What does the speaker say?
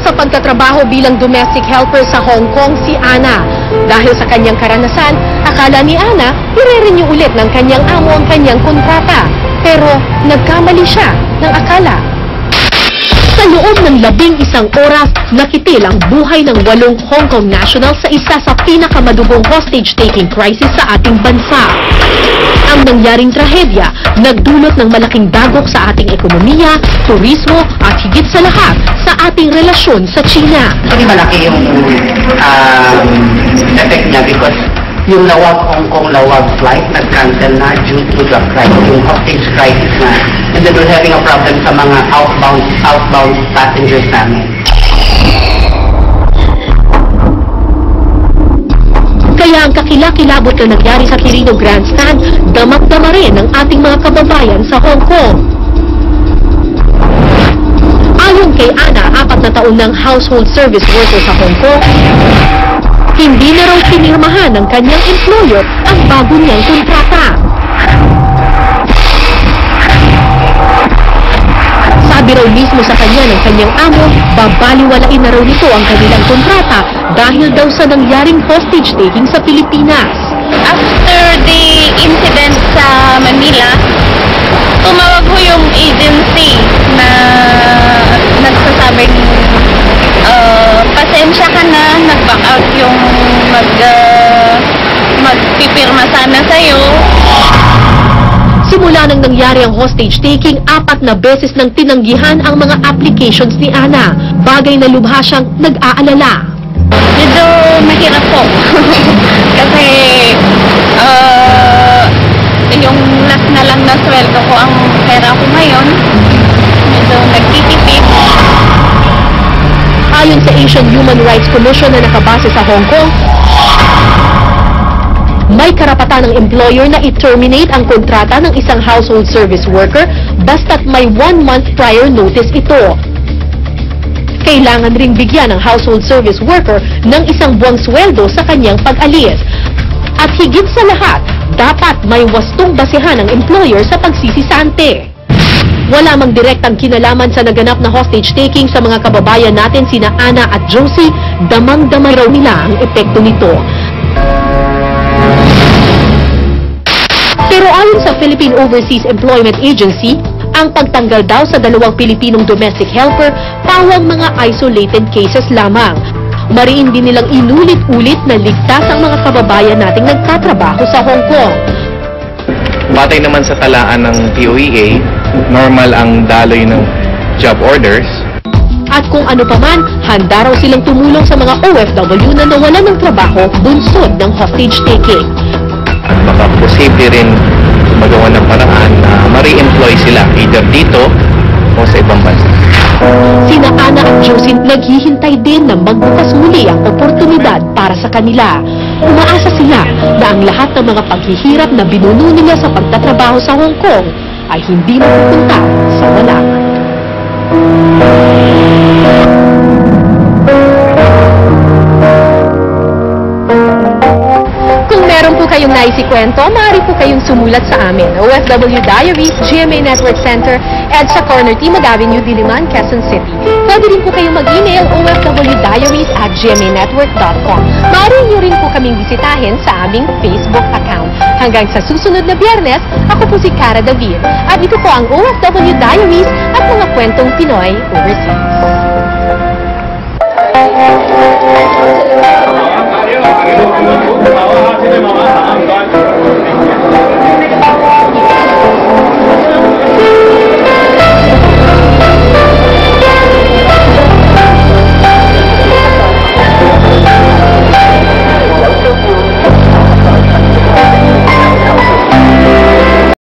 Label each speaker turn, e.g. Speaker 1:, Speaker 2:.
Speaker 1: sa pagtatrabaho bilang domestic helper sa Hong Kong si Ana. Dahil sa kanyang karanasan, akala ni Ana, ire-renew ulit ng kanyang amo ang kanyang kontrata. Pero nagkamali siya ng akala. Sa loob ng labing isang oras, nakitil ang buhay ng walong Hong Kong national sa isa sa pinakamadugong hostage-taking crisis sa ating bansa. Ang nangyaring trahedya, nagdulot ng malaking dagok sa ating ekonomiya, turismo at higit sa lahat sa ating relasyon sa China.
Speaker 2: Hindi malaki yung um, effect niya because yung Lawag Hong Kong Lawag flight nag-cancel na due to the crisis, yung hostage crisis na. And then we're having a problem sa mga outbound outbound passengers namin.
Speaker 1: Kaya ang kakilakilabot na nangyari sa Quirino Grandstand, damak-dama rin ng ating mga kababayan sa Hong Kong. Ayon kay Ana, apat na taon ng household service worker sa Hong Kong, hindi na raw pinirmahan ng kanyang employer ang bago niyang kontrata. Sabi raw mismo sa kanya ng kanyang amo, babaliwalain na raw nito ang kanilang kontrata dahil daw sa nangyaring hostage taking sa Pilipinas.
Speaker 3: After the incident sa Manila, tumawag ho yung agency
Speaker 1: Simula nang nangyari ang hostage taking, apat na beses nang tinanggihan ang mga applications ni Ana. Bagay na lubha siyang nag-aalala.
Speaker 3: Medyo mahirap po. Kasi uh, yung last na lang na sweldo ko ang pera ko ngayon. Medyo nagtitipid.
Speaker 1: Ayon sa Asian Human Rights Commission na nakabase sa Hong Kong, may karapatan ng employer na i-terminate ang kontrata ng isang household service worker basta't may one month prior notice ito. Kailangan ring bigyan ng household service worker ng isang buwang sweldo sa kanyang pag-alis. At higit sa lahat, dapat may wastong basihan ng employer sa pagsisisante. Wala mang direktang kinalaman sa naganap na hostage taking sa mga kababayan natin sina Ana at Josie, damang-dama raw nila ang epekto nito. Pero ayon sa Philippine Overseas Employment Agency, ang pagtanggal daw sa dalawang Pilipinong domestic helper pawang mga isolated cases lamang. Mariin din nilang inulit-ulit na ligtas ang mga kababayan nating nagtatrabaho sa Hong Kong.
Speaker 4: Batay naman sa talaan ng POEA, normal ang daloy ng job orders.
Speaker 1: At kung ano pa man, handa raw silang tumulong sa mga OFW na nawalan ng trabaho bunsod ng hostage taking.
Speaker 4: At baka posible rin magawa ng paraan na ma-re-employ sila either dito o sa ibang bansa.
Speaker 1: Sina Ana at Josie naghihintay din na magbukas muli ang oportunidad para sa kanila. Umaasa sila na ang lahat ng mga paghihirap na binuno nila sa pagtatrabaho sa Hong Kong ay hindi mapupunta sa wala. nyo nais ikwento, maaari po kayong sumulat sa amin. OFW Diaries, GMA Network Center, EDSA Corner, Timog Avenue, Diliman, Quezon City. Pwede rin po kayong mag-email ofwdiaries at gmanetwork.com. Maaari nyo rin po kaming bisitahin sa aming Facebook account. Hanggang sa susunod na biyernes, ako po si Cara David at ito po ang OFW Diaries at mga kwentong Pinoy overseas. Thank you. para que